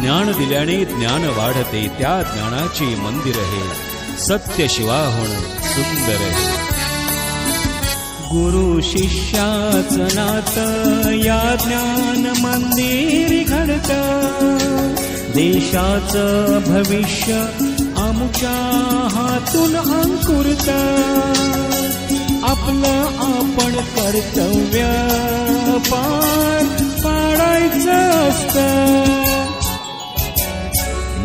ज्ञान दिल्याने ज्ञान वाढते त्या ज्ञानाचे मंदिर हे सत्य शिवा होण सुंदर हे गुरु शिष्याच नात या ज्ञान मंदिर घडत. देशाचं भविष्य आमच्या हातून अंकुरत. आपलं आपण कर्तव्य पार पाडायचं असतं.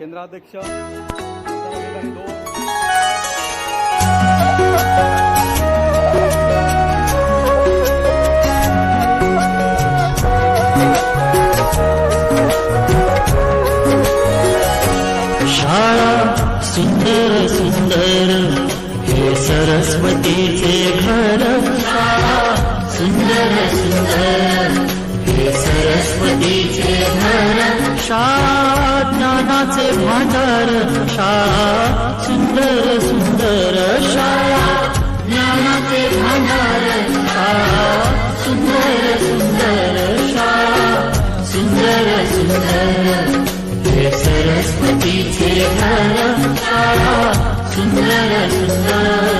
केंद्राध्यक्ष. शाळा सुंदर सुंदर हे सरस्वतीचे घर. शाळा सुंदर सुंदर हे सरस्वतीचे घर. ज्ञानाचे भांडार शाळा सुंदर सुंदर शाळा ज्ञानाचे भांडार शाळा सुंदर सुंदर शाळा सुंदर सुंदर। हे सरस्वतीचे घर शाळा सुंदर सुंदर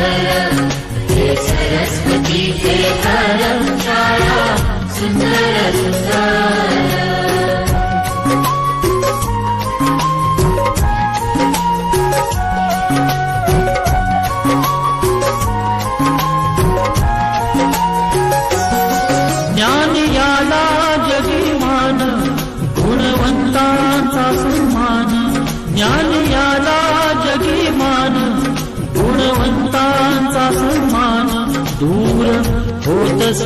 हे सरस्वती ते घर छाया सुंदर सुंदर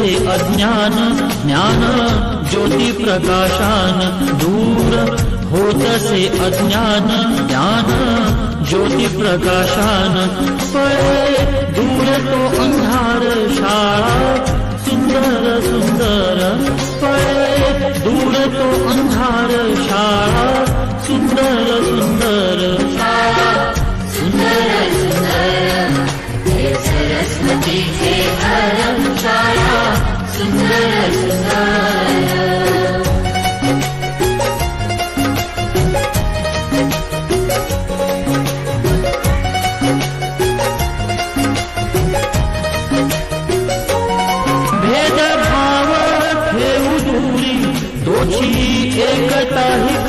माझे अज्ञान ज्ञान ज्योती प्रकाशान दूर. होत से अज्ञान ज्ञान ज्योती प्रकाशान पळे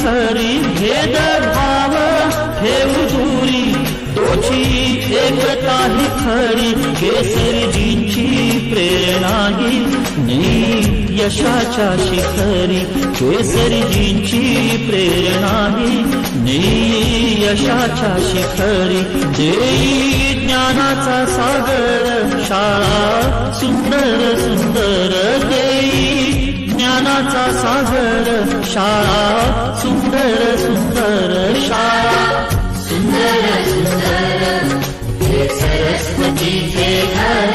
हरी भेद भाव ठेवू दुरी तोची एकता ही खरी केसरीजींची प्रेरणा ही नी यशाच्या शिखरी केसरीजींची प्रेरणा ही नी यशाच्या शिखरी देई ज्ञानाचा सागर शाळा सुंदर सुंदर देई नाचा सागर शाळा सुंदर सुंदर शाळा. सुंदर सुंदर. सरस्वती हे घर.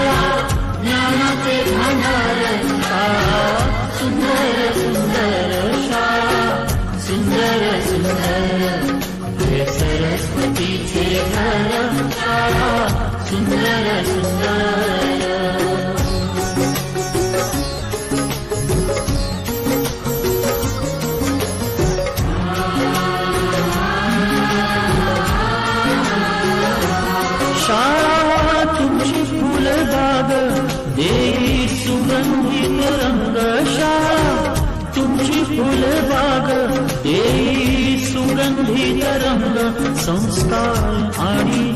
सुंदर सुंदर शाळा तुमची फुलबाग देई सुगंधित रंग शाळा तुमची फुलबाग देई सुगंधित रंग संस्कार आणि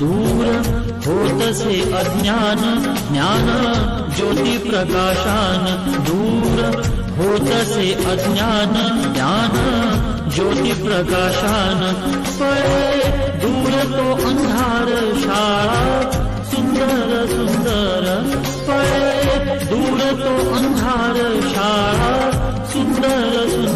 दूर होतसे अज्ञान ज्ञान ज्योती प्रकाशान दूर होतसे अज्ञान ज्ञान ज्योती प्रकाशान पळे दूर तो अंधार शाळा सुंदर सुंदर। पळे दूर तो अंधार शाळा सुंदर सुंदर।